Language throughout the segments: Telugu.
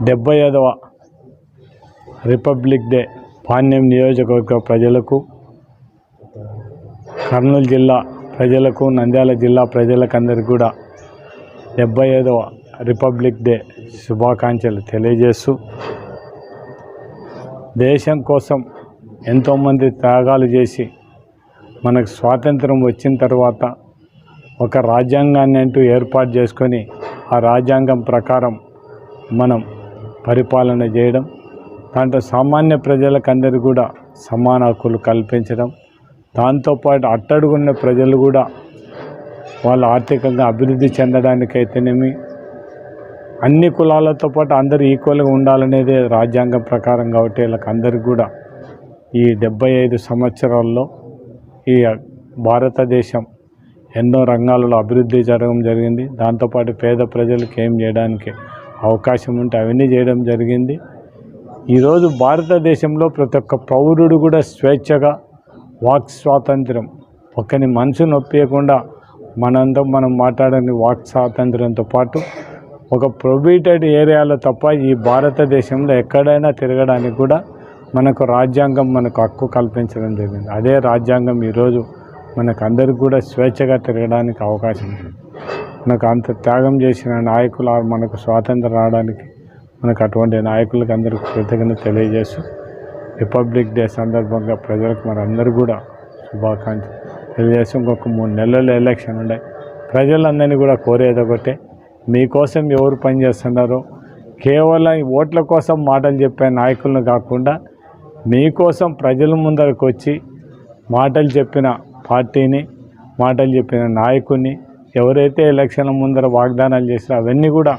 డెబ్బై ఐదవ రిపబ్లిక్ డే పాణ్యం నియోజకవర్గ ప్రజలకు కర్నూలు జిల్లా ప్రజలకు నంద్యాల జిల్లా ప్రజలకందరికీ కూడా డెబ్బై ఐదవ రిపబ్లిక్ డే శుభాకాంక్షలు తెలియజేస్తూ దేశం కోసం ఎంతోమంది త్యాగాలు చేసి మనకు స్వాతంత్రం వచ్చిన తర్వాత ఒక రాజ్యాంగాన్ని అంటూ ఏర్పాటు చేసుకొని ఆ రాజ్యాంగం ప్రకారం మనం పరిపాలన చేయడం దాంట్లో సామాన్య ప్రజలకందరూ కూడా సమాన హక్కులు కల్పించడం దాంతోపాటు అట్టడుగున్న ప్రజలు కూడా వాళ్ళు ఆర్థికంగా అభివృద్ధి చెందడానికైతేనేమి అన్ని కులాలతో పాటు అందరూ ఈక్వల్గా ఉండాలనేదే రాజ్యాంగం ప్రకారం కాబట్టి వీళ్ళకి అందరికీ కూడా ఈ డెబ్బై ఐదు సంవత్సరాల్లో ఈ భారతదేశం ఎన్నో రంగాలలో అభివృద్ధి జరగడం జరిగింది. దాంతోపాటు పేద ప్రజలకు ఏం చేయడానికి అవకాశం ఉంటే అవన్నీ చేయడం జరిగింది. ఈరోజు భారతదేశంలో ప్రతి ఒక్క పౌరుడు కూడా స్వేచ్ఛగా వాక్ స్వాతంత్రం ఒక్కని మనసు నొప్పియకుండా మనంతా మనం మాట్లాడని వాక్ స్వాతంత్రంతో పాటు ఒక ప్రొబిటెడ్ ఏరియాలో తప్ప ఈ భారతదేశంలో ఎక్కడైనా తిరగడానికి కూడా మనకు రాజ్యాంగం మనకు హక్కు కల్పించడం జరిగింది. అదే రాజ్యాంగం ఈరోజు మనకు అందరికి కూడా స్వేచ్ఛగా తిరగడానికి అవకాశం ఉంది. మనకు అంత త్యాగం చేసిన నాయకులు మనకు స్వాతంత్రం రావడానికి మనకు అటువంటి నాయకులకు అందరికీ కృతజ్ఞత తెలియజేస్తూ రిపబ్లిక్ డే సందర్భంగా ప్రజలకు మనందరూ కూడా శుభాకాంక్షలు తెలియజేస్తూ ఇంకొక మూడు నెలలు ఎలక్షన్ ఉన్నాయి ప్రజలందరినీ కూడా కోరేది ఒకటే మీకోసం ఎవరు పనిచేస్తున్నారో కేవలం ఓట్ల కోసం మాటలు చెప్పే నాయకులను కాకుండా మీకోసం ప్రజల ముందరకు వచ్చి మాటలు చెప్పిన పార్టీని మాటలు చెప్పిన నాయకుడిని ఎవరైతే ఎలక్షన్ల ముందర వాగ్దానాలు చేసినా అవన్నీ కూడా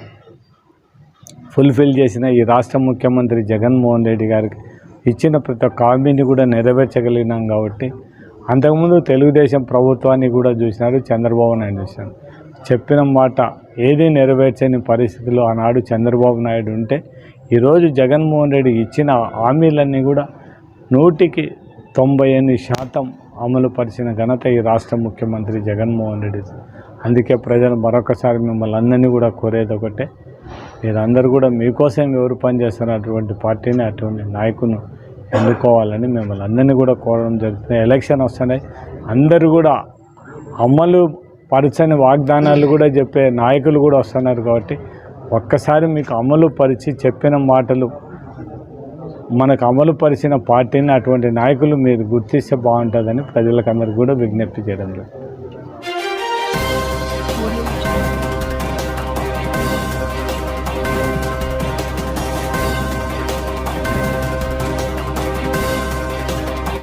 ఫుల్ఫిల్ చేసిన ఈ రాష్ట్ర ముఖ్యమంత్రి జగన్మోహన్ రెడ్డి గారికి ఇచ్చిన ప్రతి ఒక్క హామీని కూడా నెరవేర్చగలిగినాం కాబట్టి అంతకుముందు తెలుగుదేశం ప్రభుత్వాన్ని కూడా చూసినారు చంద్రబాబు నాయుడు చూసినారు. చెప్పిన మాట ఏది నెరవేర్చని పరిస్థితిలో ఆనాడు చంద్రబాబు నాయుడు ఉంటే ఈరోజు జగన్మోహన్ రెడ్డి ఇచ్చిన హామీలన్నీ కూడా నూటికి తొంభై ఎనిమిది శాతం అమలుపరిచిన ఘనత ఈ రాష్ట్ర ముఖ్యమంత్రి జగన్మోహన్ రెడ్డి అందుకే ప్రజలు మరొకసారి మిమ్మల్ని అందరినీ కూడా కోరేది ఒకటే మీరందరూ కూడా మీకోసం ఎవరు పనిచేస్తున్న అటువంటి పార్టీని అటువంటి నాయకును ఎన్నుకోవాలని మిమ్మల్ని అందరినీ కూడా కోరడం జరుగుతుంది. ఎలక్షన్ వస్తున్నాయి అందరూ కూడా అమలు పరచని వాగ్దానాలు కూడా చెప్పే నాయకులు కూడా వస్తున్నారు కాబట్టి ఒక్కసారి మీకు అమలు పరిచి చెప్పిన మాటలు మనకు అమలు పరిచిన పార్టీని అటువంటి నాయకులు మీరు గుర్తిస్తే బాగుంటుందని ప్రజలకు అందరు కూడా విజ్ఞప్తి చేయడం లేదు